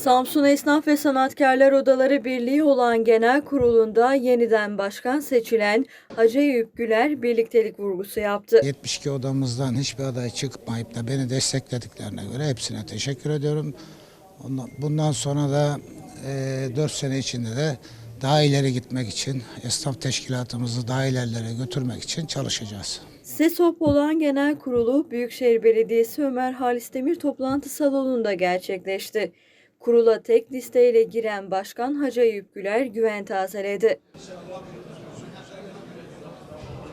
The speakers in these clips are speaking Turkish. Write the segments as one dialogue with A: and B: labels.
A: Samsun Esnaf ve Sanatkarlar Odaları Birliği olan genel kurulunda yeniden başkan seçilen Hacı Eyüp Güler birliktelik vurgusu yaptı.
B: 72 odamızdan hiçbir aday çıkmayıp da beni desteklediklerine göre hepsine teşekkür ediyorum. Bundan sonra da 4 sene içinde de daha ileri gitmek için, esnaf teşkilatımızı daha ilerilere götürmek için çalışacağız.
A: SESOP olan genel kurulu Büyükşehir Belediyesi Ömer Halis Demir toplantı salonunda gerçekleşti. Kurula tek listeyle giren Başkan Hacı Güler güven tazeledi.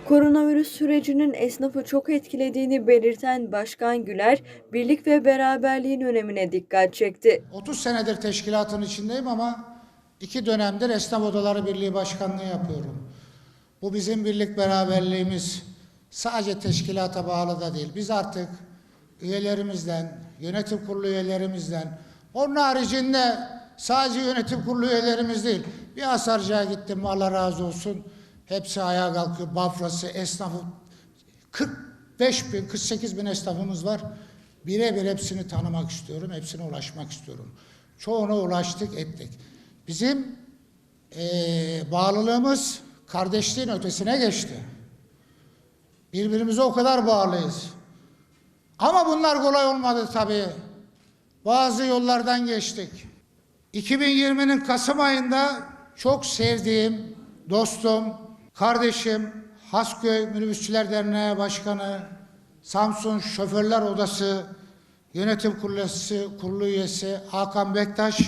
A: Koronavirüs sürecinin esnafı çok etkilediğini belirten Başkan Güler, birlik ve beraberliğin önemine dikkat çekti.
B: 30 senedir teşkilatın içindeyim ama iki dönemdir Esnaf Odaları Birliği Başkanlığı yapıyorum. Bu bizim birlik beraberliğimiz sadece teşkilata bağlı da değil. Biz artık üyelerimizden, yönetim kurulu üyelerimizden, onun haricinde sadece yönetim kurulu üyelerimiz değil. Bir asarcıya gittim Allah razı olsun. Hepsi ayağa kalkıyor. Bafrası, esnafı 45 bin, 48 bin esnafımız var. Birebir hepsini tanımak istiyorum, hepsine ulaşmak istiyorum. Çoğuna ulaştık, ettik. Bizim eee, bağlılığımız kardeşliğin ötesine geçti. Birbirimize o kadar bağlıyız. Ama bunlar kolay olmadı tabii. Bazı yollardan geçtik. 2020'nin Kasım ayında çok sevdiğim dostum, kardeşim, Hasköy Minibüsçüler Derneği Başkanı, Samsun Şoförler Odası Yönetim Kurulu kurulu üyesi Hakan Bektaş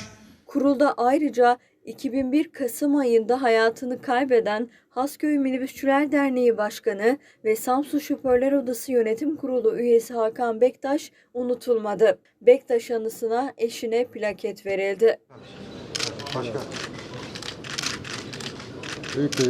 A: Kurulda ayrıca 2001 Kasım ayında hayatını kaybeden Hasköy Minibüsçüler Derneği Başkanı ve Samsun Şoförler Odası Yönetim Kurulu üyesi Hakan Bektaş unutulmadı. Bektaş anısına eşine plaket verildi.
C: Başkan. Büyük bir